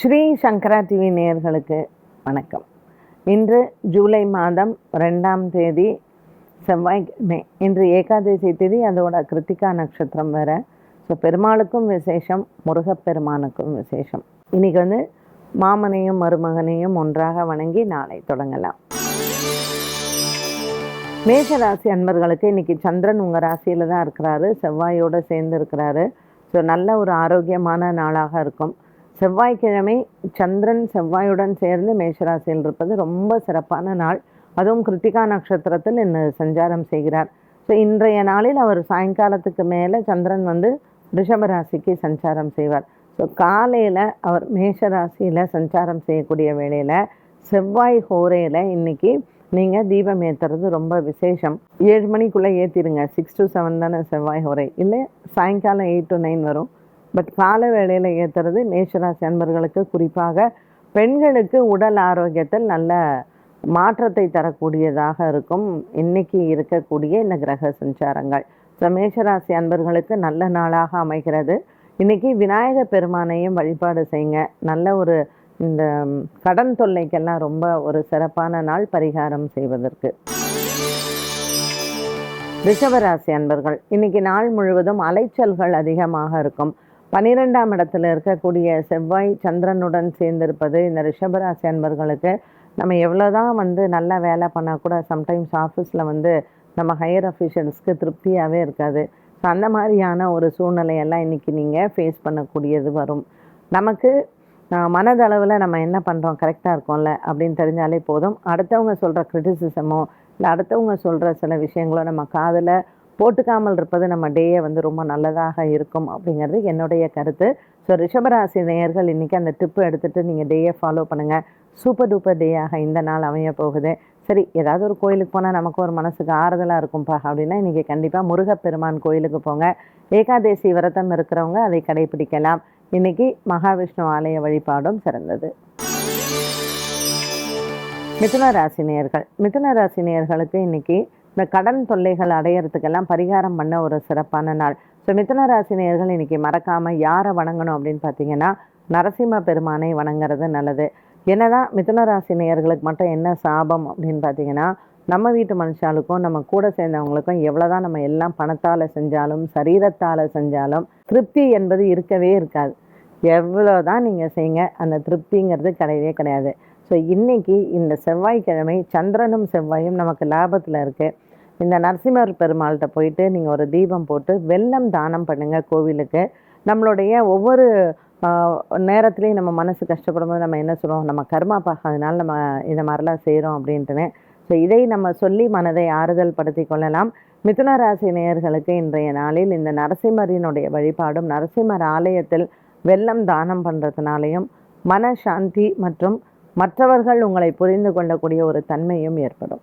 ஸ்ரீ சங்கரா TV நேயர்களுக்கு வணக்கம். இன்று ஜூலை மாதம் ரெண்டாம் தேதி செவ்வாய்க்கிழமை இன்று ஏகாதசி தேதி அதோட கிருத்திகா நட்சத்திரம் வேற. ஸோ பெருமாளுக்கும் விசேஷம் முருகப்பெருமானுக்கும் விசேஷம். இன்னைக்கு வந்து மாமனையும் மருமகனையும் ஒன்றாக வணங்கி நாளை தொடங்கலாம். மேஷ ராசி அன்பர்களுக்கு இன்னைக்கு சந்திரன் உங்கள் ராசியில் தான் இருக்கிறாரு. செவ்வாயோடு சேர்ந்து இருக்கிறாரு. ஸோ நல்ல ஒரு ஆரோக்கியமான நாளாக இருக்கும். செவ்வாய்க்கிழமை சந்திரன் செவ்வாயுடன் சேர்ந்து மேஷராசியில் இருப்பது ரொம்ப சிறப்பான நாள். அதுவும் கிருத்திகா நட்சத்திரத்தில் என்ன சஞ்சாரம் செய்கிறார். ஸோ இன்றைய நாளில் அவர் சாயங்காலத்துக்கு மேலே சந்திரன் வந்து ரிஷபராசிக்கு சஞ்சாரம் செய்வார். ஸோ காலையில் அவர் மேஷராசியில் சஞ்சாரம் செய்யக்கூடிய வேளையில் செவ்வாய் ஹோரையில் இன்னைக்கு நீங்கள் தீபம் ஏற்றுறது ரொம்ப விசேஷம். ஏழு மணிக்குள்ளே ஏற்றிடுங்க சிக்ஸ் டு செவன் தானே செவ்வாய் ஹோரை. இல்லை சாயங்காலம் எயிட் டு நைன் வரும். பட் கால வேளையில் ஏற்றுறது மேஷராசி அன்பர்களுக்கு குறிப்பாக பெண்களுக்கு உடல் ஆரோக்கியத்தில் நல்ல மாற்றத்தை தரக்கூடியதாக இருக்கும். இன்னைக்கு இருக்கக்கூடிய இந்த கிரக சஞ்சாரங்கள். ஸோ மேஷராசி அன்பர்களுக்கு நல்ல நாளாக அமைகிறது. இன்னைக்கு விநாயக பெருமானையும் வழிபாடு செய்யுங்க. நல்ல ஒரு இந்த கடன் தொல்லைக்கெல்லாம் ரொம்ப ஒரு சிறப்பான நாள் பரிகாரம் செய்வதற்கு. ரிஷபராசி அன்பர்கள் இன்னைக்கு நாள் முழுவதும் அலைச்சல்கள் அதிகமாக இருக்கும். பனிரெண்டாம் இடத்துல இருக்கக்கூடிய செவ்வாய் சந்திரனுடன் சேர்ந்திருப்பது இந்த ரிஷபராசி அன்பர்களுக்கு நம்ம எவ்வளோதான் வந்து நல்லா வேலை பண்ணால் கூட சம்டைம்ஸ் ஆஃபீஸில் வந்து நம்ம ஹையர் அஃபிஷியல்ஸ்க்கு திருப்தியாகவே இருக்காது. ஸோ அந்த மாதிரியான ஒரு சூழ்நிலையெல்லாம் இன்றைக்கி நீங்கள் ஃபேஸ் பண்ணக்கூடியது வரும். நமக்கு மனதளவில் நம்ம என்ன பண்ணுறோம் கரெக்டாக இருக்கோம்ல அப்படின்னு தெரிஞ்சாலே போதும். அடுத்தவங்க சொல்கிற க்ரிட்டிசிசமோ இல்லை அடுத்தவங்க சொல்கிற சில விஷயங்களோ நம்ம காதில் போட்டுக்காமல் இருப்பது நம்ம டேயை வந்து ரொம்ப நல்லதாக இருக்கும் அப்படிங்கிறது என்னுடைய கருத்து. ஸோ ரிஷபராசி நேயர்கள் இன்றைக்கி அந்த டிப்பு எடுத்துகிட்டு நீங்கள் டேயை ஃபாலோ பண்ணுங்கள் சூப்பர் டூப்பர் டேயாக இந்த நாள் அமைய போகுது. சரி ஏதாவது ஒரு கோயிலுக்கு போனால் நமக்கு ஒரு மனசுக்கு ஆறுதலாக இருக்கும்ப்பா அப்படின்னா இன்றைக்கி கண்டிப்பாக முருகப்பெருமான் கோயிலுக்கு போங்க. ஏகாதேசி விரதம் இருக்கிறவங்க அதை கடைபிடிக்கலாம். இன்னைக்கு மகாவிஷ்ணு ஆலய வழிபாடும் சிறந்தது. மிதுன ராசினியர்கள் மிதுன ராசினியர்களுக்கு இன்றைக்கி இந்த கடன் தொல்லைகள் அடையறதுக்கெல்லாம் பரிகாரம் பண்ண ஒரு சிறப்பான நாள். ஸோ மிதுன ராசி இன்றைக்கி இன்னைக்கு யாரை வணங்கணும் அப்படின்னு பார்த்தீங்கன்னா நரசிம்ம பெருமானை வணங்குறது நல்லது. என்னதான் மிதுன ராசி நேயர்களுக்கு மட்டும் என்ன சாபம் அப்படின்னு பார்த்தீங்கன்னா நம்ம வீட்டு மனுஷாளுக்கும் நம்ம கூட சேர்ந்தவங்களுக்கும் எவ்வளோதான் நம்ம எல்லாம் பணத்தால் செஞ்சாலும் சரீரத்தால் செஞ்சாலும் திருப்தி என்பது இருக்கவே இருக்காது. எவ்வளோ தான் நீங்கள் செய்யுங்க அந்த திருப்திங்கிறது கிடையவே கிடையாது. ஸோ இன்றைக்கி இந்த செவ்வாய்க்கிழமை சந்திரனும் செவ்வாயும் நமக்கு லாபத்தில் இருக்குது இந்த நரசிம்மர் பெருமாள்கிட்ட போயிட்டு நீங்கள் ஒரு தீபம் போட்டு வெல்லம் தானம் பண்ணுங்கள் கோவிலுக்கு. நம்மளுடைய ஒவ்வொரு நேரத்துலையும் நம்ம மனசு கஷ்டப்படும் போது நம்ம என்ன சொல்லுவோம்? நம்ம கர்மா அதனால நம்ம இந்த மாதிரிலாம் செய்கிறோம் அப்படின்ட்டுன்னு. ஸோ இதை நம்ம சொல்லி மனதை ஆறுதல் படுத்தி கொள்ளலாம். மிதுன ராசி நேயர்களுக்கு இன்றைய நாளில் இந்த நரசிம்மரினுடைய வழிபாடும் நரசிம்மர் ஆலயத்தில் வெள்ளம் தானம் பண்ணுறதுனாலையும் மன சாந்தி மற்றும் மற்றவர்கள் உங்களை புரிந்து கொள்ளக்கூடிய ஒரு தன்மையும் ஏற்படும்.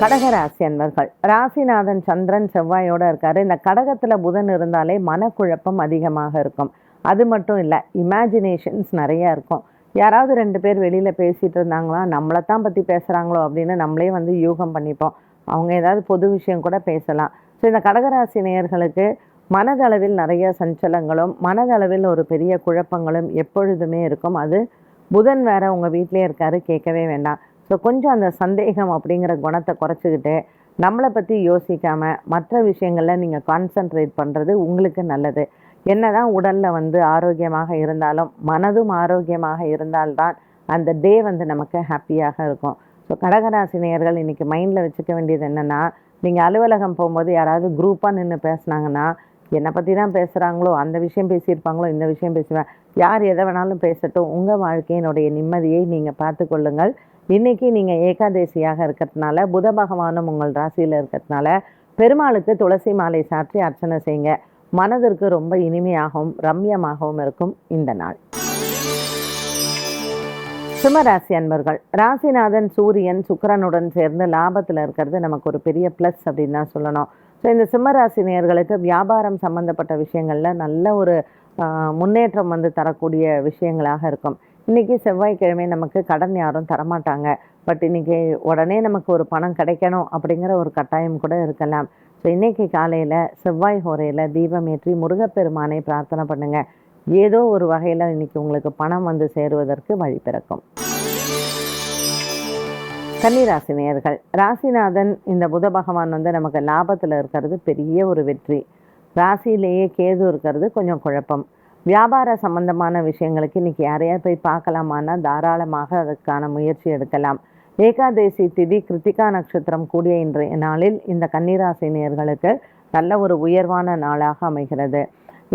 கடகராசி அன்பர்கள். ராசிநாதன் சந்திரன் செவ்வாயோட இருக்காரு. இந்த கடகத்தில் புதன் இருந்தாலே மனக்குழப்பம் அதிகமாக இருக்கும். அது மட்டும் இல்லை இமேஜினேஷன்ஸ் நிறையா இருக்கும். யாராவது ரெண்டு பேர் வெளியில் பேசிகிட்டு இருந்தாங்களா நம்மளை தான் பற்றி பேசுகிறாங்களோ அப்படின்னு நம்மளே வந்து யூகம் பண்ணிப்போம். அவங்க ஏதாவது பொது விஷயம் கூட பேசலாம். ஸோ இந்த கடகராசி நேயர்களுக்கு மனதளவில் நிறைய சஞ்சலங்களும் மனதளவில் ஒரு பெரிய குழப்பங்களும் எப்பொழுதுமே இருக்கும். அது புதன் வேற உங்கள் வீட்டிலே இருக்காரு கேட்கவே வேண்டாம். ஸோ கொஞ்சம் அந்த சந்தேகம் அப்படிங்கிற குணத்தை குறைச்சிக்கிட்டு நம்மளை பற்றி யோசிக்காமல் மற்ற விஷயங்களில் நீங்கள் கான்சென்ட்ரேட் பண்ணுறது உங்களுக்கு நல்லது. என்ன தான் உடலில் வந்து ஆரோக்கியமாக இருந்தாலும் மனதும் ஆரோக்கியமாக இருந்தால்தான் அந்த டே வந்து நமக்கு ஹாப்பியாக இருக்கும். ஸோ கடகராசி நேயர்கள் இன்றைக்கி மைண்டில் வச்சுக்க வேண்டியது என்னென்னா நீங்கள் அலுவலகம் போகும்போது யாராவது குரூப்பாக நின்று பேசுனாங்கன்னா என்னை பற்றி தான் பேசுகிறாங்களோ அந்த விஷயம் பேசியிருப்பாங்களோ இந்த விஷயம் பேசுவேன். யார் எதை வேணாலும் பேசட்டும். உங்கள் வாழ்க்கையினுடைய நிம்மதியை நீங்கள் பார்த்து கொள்ளுங்கள் இன்னைக்கு நீங்கள் ஏகாதேசியாக இருக்கிறதுனால புத பகவானும் உங்கள் ராசியில் இருக்கிறதுனால பெருமாளுக்கு துளசி மாலை சாற்றி அர்ச்சனை செய்யுங்க. மனதிற்கு ரொம்ப இனிமையாகவும் ரம்யமாகவும் இருக்கும் இந்த நாள். சிம்மராசி அன்பர்கள் ராசிநாதன் சூரியன் சுக்கரனுடன் சேர்ந்து லாபத்தில் இருக்கிறது நமக்கு ஒரு பெரிய ப்ளஸ் அப்படின்னு தான் சொல்லணும். ஸோ இந்த சிம்மராசி நேர்களுக்கு வியாபாரம் சம்பந்தப்பட்ட விஷயங்களில் நல்ல ஒரு முன்னேற்றம் வந்து தரக்கூடிய விஷயங்களாக இருக்கும். இன்னைக்கு செவ்வாய்க்கிழமை நமக்கு கடன் யாரும் தரமாட்டாங்க. பட் இன்னைக்கு உடனே நமக்கு ஒரு பணம் கிடைக்கணும் அப்படிங்கிற ஒரு கட்டாயம் கூட இருக்கலாம். ஸோ இன்னைக்கு காலையில் செவ்வாய் ஹோரையில் தீபம் ஏற்றி முருகப்பெருமானை பிரார்த்தனை பண்ணுங்க. ஏதோ ஒரு வகையில் இன்னைக்கு உங்களுக்கு பணம் வந்து சேருவதற்கு வழி பிறக்கும். கன்னிராசி நேயர்கள் ராசிநாதன் இந்த புத பகவான் வந்து நமக்கு லாபத்தில் இருக்கிறது பெரிய ஒரு வெற்றி. ராசியிலேயே கேது இருக்கிறது கொஞ்சம் குழப்பம். வியாபார சம்பந்தமான விஷயங்களுக்கு இன்றைக்கி யாரையா போய் பார்க்கலாமான்னா தாராளமாக அதற்கான முயற்சி எடுக்கலாம். ஏகாதேசி திதி கிருத்திகா நட்சத்திரம் கூடிய இன்றைய நாளில் இந்த கன்னிராசி நேயர்களுக்கு நல்ல ஒரு உயர்வான நாளாக அமைகிறது.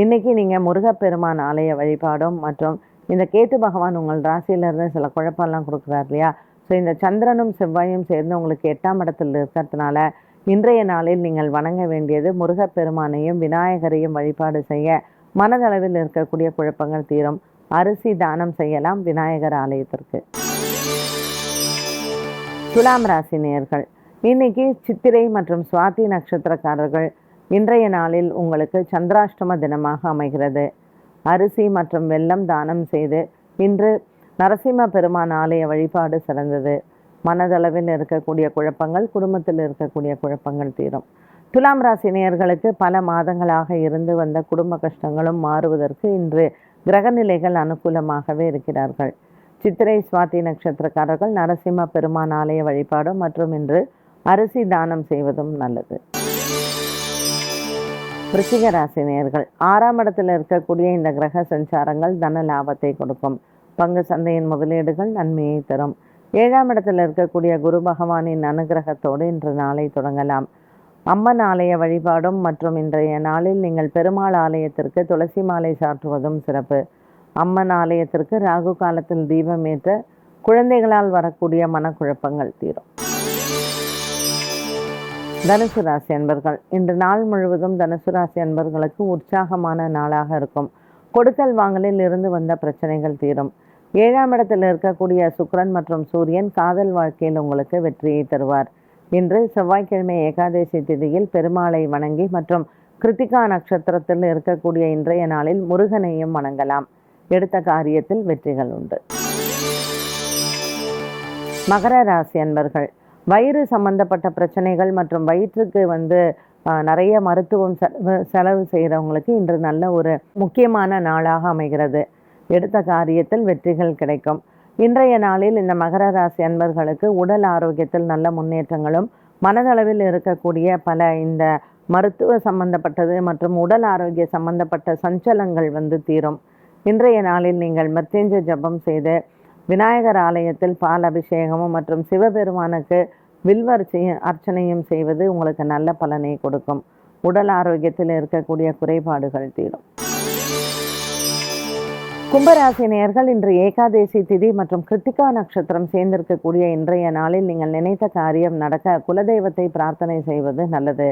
இன்னைக்கு நீங்கள் முருகப்பெருமான் ஆலய வழிபாடும் மற்றும் இந்த கேத்து பகவான் உங்கள் ராசியிலிருந்து சில குழப்பம்லாம் கொடுக்குறார் இல்லையா? ஸோ இந்த சந்திரனும் செவ்வாயும் சேர்ந்து உங்களுக்கு எட்டாம் இடத்தில் இருக்கிறதுனால இன்றைய நாளில் நீங்கள் வணங்க வேண்டியது முருகப்பெருமானையும் விநாயகரையும் வழிபாடு செய்ய மனதளவில் இருக்கக்கூடிய குழப்பங்கள் தீரும். அரிசி தானம் செய்யலாம் விநாயகர் ஆலயத்திற்கு. துலாம் ராசி நேயர்கள் இன்னைக்கு சித்திரை மற்றும் சுவாதி நட்சத்திரக்காரர்கள் இன்றைய நாளில் உங்களுக்கு சந்திராஷ்டம தினமாக அமைகிறது. அரிசி மற்றும் வெள்ளம் தானம் செய்து இன்று நரசிம்ம பெருமான் ஆலய வழிபாடு சிறந்தது. மனதளவில் இருக்கக்கூடிய குழப்பங்கள் குடும்பத்தில் இருக்கக்கூடிய குழப்பங்கள் தீரும். துலாம் ராசி நேயர்களுக்கு பல மாதங்களாக இருந்து வந்த குடும்ப கஷ்டங்களும் மாறுவதற்கு இன்று கிரகநிலைகள் அனுகூலமாகவே இருக்கிறார்கள். சித்திரை சுவாதி நட்சத்திரக்காரர்கள் நரசிம்ம பெருமான் ஆலய வழிபாடும் மற்றும் இன்று அரிசி தானம் செய்வதும் நல்லது. ரிஷிக ராசி நேர்கள் ஆறாம் இடத்தில் இருக்கக்கூடிய இந்த கிரக சஞ்சாரங்கள் தன லாபத்தை கொடுக்கும். பங்கு சந்தையின் முதலீடுகள் நன்மையை தரும். ஏழாம் இடத்தில் இருக்கக்கூடிய குரு பகவானின் அனுகிரகத்தோடு இன்று நாளை தொடங்கலாம். அம்மன் ஆலய வழிபாடும் மற்றும் இன்றைய நாளில் நீங்கள் பெருமாள் ஆலயத்திற்கு துளசி மாலை சாற்றுவதும் சிறப்பு. அம்மன் ஆலயத்திற்கு ராகு காலத்தில் தீபம் ஏற்ற குழந்தைகளால் வரக்கூடிய மனக்குழப்பங்கள் தீரும். தனுசு ராசி அன்பர்கள் இன்று நாள் முழுவதும் தனுசு ராசி அன்பர்களுக்கு உற்சாகமான நாளாக இருக்கும். கொடுக்கல் வாங்கலில் இருந்து வந்த பிரச்சனைகள் தீரும். ஏழாம் இடத்தில் இருக்கக்கூடிய சுக்ரன் மற்றும் சூரியன் காதல் வாழ்க்கையில் உங்களுக்கு வெற்றியை தருவார். இன்று செவ்வாய்க்கிழமை ஏகாதசி திதியில் பெருமாளை வணங்கி மற்றும் கிருத்திகா நட்சத்திரத்தில் இருக்கக்கூடிய இன்றைய நாளில் முருகனையும் வணங்கலாம். எடுத்த காரியத்தில் வெற்றிகள் உண்டு. மகர ராசி அன்பர்கள் வயிறு சம்பந்தப்பட்ட பிரச்சனைகள் மற்றும் வயிற்றுக்கு வந்து நிறைய மருத்துவம் செலவு செலவு செய்கிறவங்களுக்கு இன்று நல்ல ஒரு முக்கியமான நாளாக அமைகிறது. எடுத்த காரியத்தில் வெற்றிகள் கிடைக்கும். இன்றைய நாளில் இந்த மகர ராசி அன்பர்களுக்கு உடல் ஆரோக்கியத்தில் நல்ல முன்னேற்றங்களும் மனதளவில் இருக்கக்கூடிய பல இந்த மருத்துவ சம்பந்தப்பட்டது மற்றும் உடல் ஆரோக்கிய சம்பந்தப்பட்ட சஞ்சலங்கள் வந்து தீரும். இன்றைய நாளில் நீங்கள் மத்தேஞ்ச ஜபம் செய்து விநாயகர் ஆலயத்தில் பால் அபிஷேகமும் மற்றும் சிவபெருமானுக்கு வில்வர்ச்சியும் அர்ச்சனையும் செய்வது உங்களுக்கு நல்ல பலனை கொடுக்கும். உடல் ஆரோக்கியத்தில் இருக்கக்கூடிய குறைபாடுகள் தீரும். கும்பராசி நேர்கள் இன்று ஏகாதேசி திதி மற்றும் கிருத்திகா நட்சத்திரம் சேர்ந்திருக்கக்கூடிய இன்றைய நாளில் நீங்கள் நினைத்த காரியம் நடக்க குலதெய்வத்தை பிரார்த்தனை செய்வது நல்லது.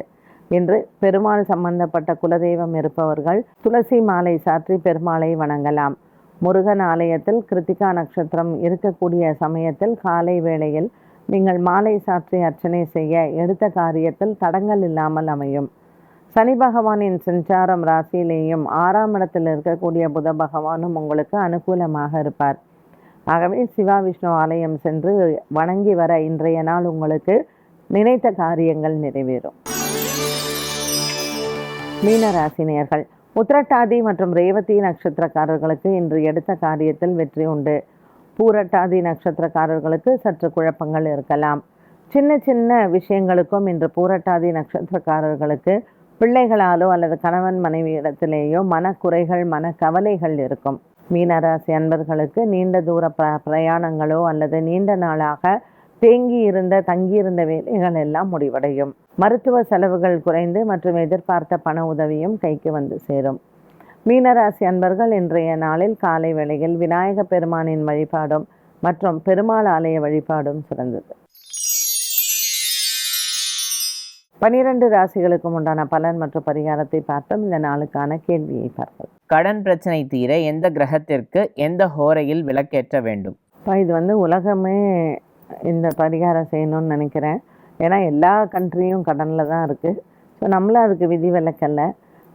இன்று பெருமாள் சம்பந்தப்பட்ட குலதெய்வம் இருப்பவர்கள் துளசி மாலை சாற்றி பெருமாளை வணங்கலாம். முருகன் ஆலயத்தில் கிருத்திகா நட்சத்திரம் இருக்கக்கூடிய சமயத்தில் காலை வேளையில் நீங்கள் மாலை சாற்றி அர்ச்சனை செய்ய எடுத்த காரியத்தில் தடங்கள் இல்லாமல் அமையும். சனி பகவானின் சஞ்சாரம் ராசியிலேயும் ஆறாம் இடத்தில் இருக்கக்கூடிய புத பகவானும் உங்களுக்கு அனுகூலமாக இருப்பார். ஆகவே சிவா விஷ்ணு ஆலயம் சென்று வணங்கி வர இன்றைய நாள் உங்களுக்கு நினைத்த காரியங்கள் நிறைவேறும். மீனராசினியர்கள் உத்திரட்டாதி மற்றும் ரேவதி நட்சத்திரக்காரர்களுக்கு இன்று எடுத்த காரியத்தில் வெற்றி உண்டு. பூரட்டாதி நட்சத்திரக்காரர்களுக்கு சற்று குழப்பங்கள் இருக்கலாம். சின்ன சின்ன விஷயங்களுக்கும் இன்று பூரட்டாதி நட்சத்திரக்காரர்களுக்கு பிள்ளைகளாலோ அல்லது கணவன் மனைவியிடத்திலேயோ மனக்குறைகள் மனக்கவலைகள் இருக்கும். மீனராசி அன்பர்களுக்கு நீண்ட தூர ப பிரயாணங்களோ அல்லது நீண்ட நாளாக தேங்கி இருந்த தங்கியிருந்த வேலைகள் எல்லாம் முடிவடையும். மருத்துவ செலவுகள் குறைந்து மற்றும் எதிர்பார்த்த பண உதவியும் கைக்கு வந்து சேரும். மீனராசி அன்பர்கள் இன்றைய நாளில் காலை வேளையில் விநாயக பெருமானின் வழிபாடும் மற்றும் பெருமாள் ஆலய வழிபாடும் சிறந்தது. பனிரெண்டு ராசிகளுக்கும் உண்டான பலன் மற்றும் பரிகாரத்தை பார்த்தோம். இந்த நாளுக்கான கேள்வியை பார்ப்போம். கடன் பிரச்சனை தீர எந்த கிரகத்திற்கு எந்த ஹோரையில் விளக்கேற்ற வேண்டும்? இப்போ இது வந்து உலகமே இந்த பரிகாரம் செய்யணும்னு நினைக்கிறேன். ஏன்னா எல்லா கண்ட்ரியும் கடனில் தான் இருக்குது ஸோ நம்மளும் அதுக்கு விதி விலக்கல்ல.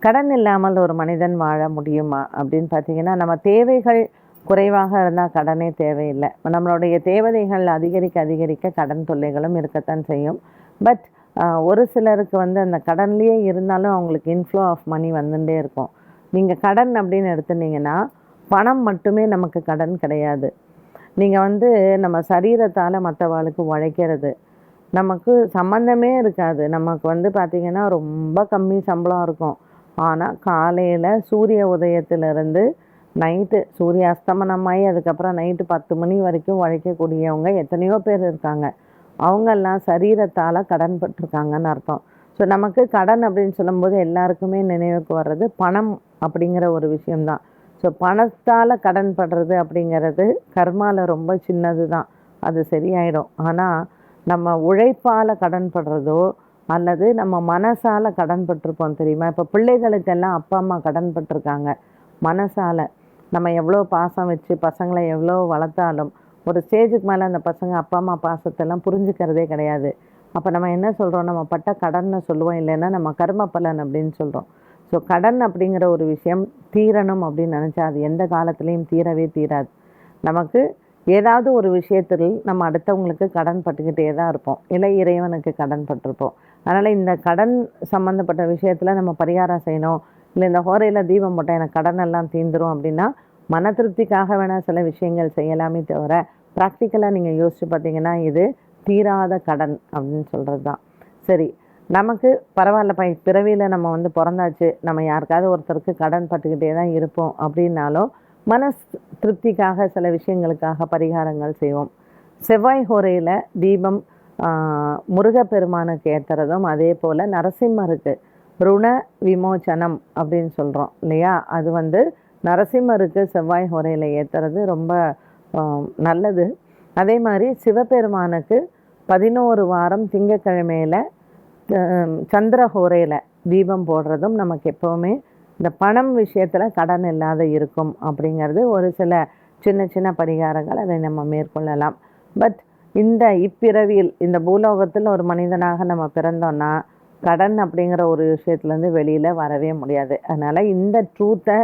கடன் இல்லாமல் ஒரு மனிதன் வாழ முடியுமா? அப்படின்னு பார்த்தீங்கன்னா நம்ம தேவைகள் குறைவாக இருந்தால் கடனே தேவையில்லை. நம்மளுடைய தேவைகள் அதிகரிக்க அதிகரிக்க கடன் தொல்லைகளும் இருக்கத்தான் செய்யும். பட் ஒரு சிலருக்கு வந்து அந்த கடன்லேயே இருந்தாலும் அவங்களுக்கு இன்ஃப்ளோ ஆஃப் மணி வந்துட்டே இருக்கும். நீங்கள் கடன் அப்படின்னு எடுத்துனீங்கன்னா பணம் மட்டுமே நமக்கு கடன் கிடையாது. நீங்கள் வந்து நம்ம சரீரத்தால் மற்றவாளுக்கு உழைக்கிறது நமக்கு சம்மந்தமே இருக்காது. நமக்கு வந்து பார்த்திங்கன்னா ரொம்ப கம்மி சம்பளம் இருக்கும். ஆனால் காலையில் சூரிய உதயத்திலிருந்து நைட்டு சூரிய அஸ்தமனமாகி அதுக்கப்புறம் நைட்டு பத்து மணி வரைக்கும் உழைக்கக்கூடியவங்க எத்தனையோ பேர் இருக்காங்க. அவங்கெல்லாம் சரீரத்தால் கடன் பட்டிருக்காங்கன்னு அர்த்தம். ஸோ நமக்கு கடன் அப்படின்னு சொல்லும்போது எல்லாருக்குமே நினைவுக்கு வர்றது பணம் அப்படிங்கிற ஒரு விஷயம்தான். ஸோ பணத்தால் கடன் படுறது அப்படிங்கிறது கர்மாவில் ரொம்ப சின்னது தான் அது சரியாயிடும். ஆனால் நம்ம உழைப்பால் கடன் படுறதோ அல்லது நம்ம மனசால் கடன் பட்டிருப்போம் தெரியுமா? இப்போ பிள்ளைகளுக்கெல்லாம் அப்பா அம்மா கடன் பட்டிருக்காங்க மனசால். நம்ம எவ்வளோ பாசம் வச்சு பசங்களை எவ்வளோ வளர்த்தாலும் ஒரு ஸ்டேஜுக்கு மேலே அந்த பசங்க அப்பா அம்மா பாசத்தெல்லாம் புரிஞ்சுக்கிறதே கிடையாது. அப்போ நம்ம என்ன சொல்கிறோம் நம்ம பட்ட கடன்னு சொல்லுவோம். இல்லைன்னா நம்ம கர்ம பலன் அப்படின்னு சொல்கிறோம் ஸோ கடன் அப்படிங்கிற ஒரு விஷயம் தீரணும் அப்படின்னு நினச்சா அது எந்த காலத்துலேயும் தீரவே தீராது. நமக்கு ஏதாவது ஒரு விஷயத்தில் நம்ம அடுத்தவங்களுக்கு கடன் பட்டுக்கிட்டே தான் இருப்போம். இல்லை இறைவனுக்கு கடன் பட்டிருப்போம். அதனால் இந்த கடன் சம்மந்தப்பட்ட விஷயத்தில் நம்ம பரிகாரம் செய்யணும். இல்லை இந்த ஹோரையில் தீபம் போட்டால் எனக்கு கடன் எல்லாம் தீந்துரும் அப்படின்னா மன திருப்திக்காக வேணால் சில விஷயங்கள் செய்யலாமே தவிர ப்ராக்டிக்கலாக நீங்கள் யோசிச்சு பார்த்தீங்கன்னா இது தீராத கடன் அப்படின்னு சொல்கிறது தான் சரி நமக்கு பரவாயில்ல பை பிறவியில் நம்ம வந்து பிறந்தாச்சு நம்ம யாருக்காவது ஒருத்தருக்கு கடன் பட்டுக்கிட்டே தான் இருப்போம் அப்படின்னாலும் மன திருப்திக்காக சில விஷயங்களுக்காக பரிகாரங்கள் செய்வோம். செவ்வாய் ஹோரையில் தீபம் முருகப்பெருமானுக்கு ஏற்றுறதும் அதே போல் நரசிம்மருக்கு ருண விமோச்சனம் அப்படின்னு சொல்கிறோம் இல்லையா? அது வந்து நரசிம்மருக்கு செவ்வாய் ஹோரையில் ஏற்றுறது ரொம்ப நல்லது. அதே மாதிரி சிவபெருமானுக்கு பதினோரு வாரம் திங்கக்கிழமையில் சந்திரஹோரையில் தீபம் போடுறதும் நமக்கு எப்போவுமே இந்த பணம் விஷயத்தில் கடன் இல்லாத இருக்கும் அப்படிங்கிறது ஒரு சில சின்ன சின்ன பரிகாரங்கள் அதை நம்ம மேற்கொள்ளலாம். பட் இந்த இப்பிறவியில் இந்த பூலோகத்தில் ஒரு மனிதனாக நம்ம பிறந்தோன்னா கடன் அப்படிங்கிற ஒரு விஷயத்துலேருந்து வெளியில் வரவே முடியாது. அதனால் இந்த ட்ரூத்தை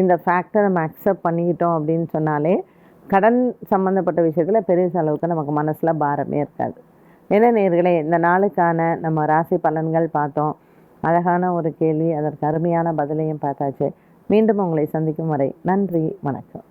இந்த ஃபேக்டை நம்ம அக்செப்ட் பண்ணிக்கிட்டோம் அப்படின்னு சொன்னாலே கடன் சம்மந்தப்பட்ட விஷயத்தில் பெரிய அளவுக்கு நமக்கு மனசில் பாரமே இருக்காது. என்ன நேர்களே இந்த நாளுக்கான நம்ம ராசி பலன்கள் பார்த்தோம். அழகான ஒரு கேள்வி அதற்கு அருமையான பதிலையும் பார்த்தாச்சு. மீண்டும் உங்களை சந்திக்கும் வரை நன்றி வணக்கம்.